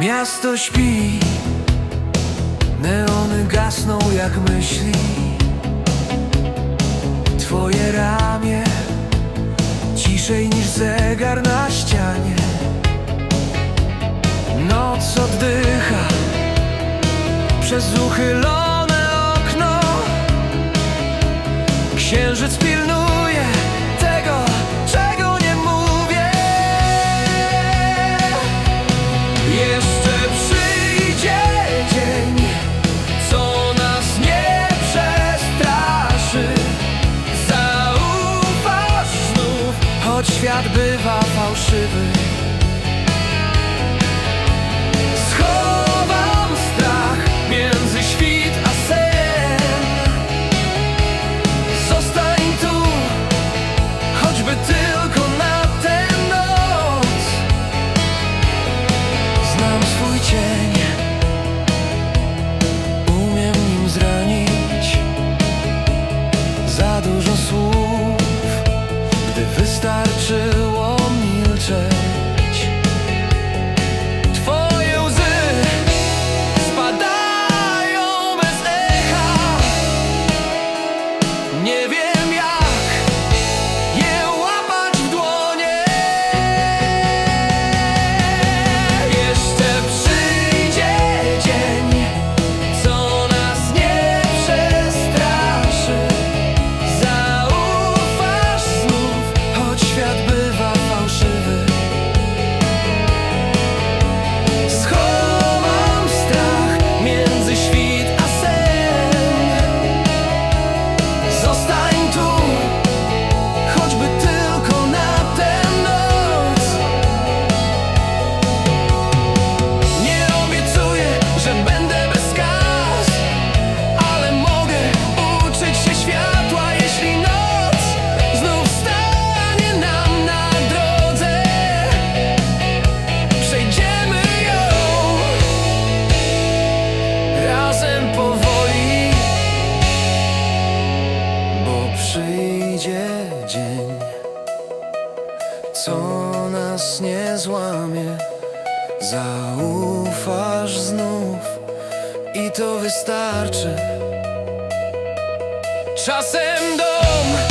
Miasto śpi, neony gasną jak myśli. Twoje ramię, ciszej niż zegar na ścianie. Noc oddycha, przez uchylone okno. Księżyc pilnuje. 怕抛尸堆。co nas nie złamie. Zaufasz znów i to wystarczy. Czasem dom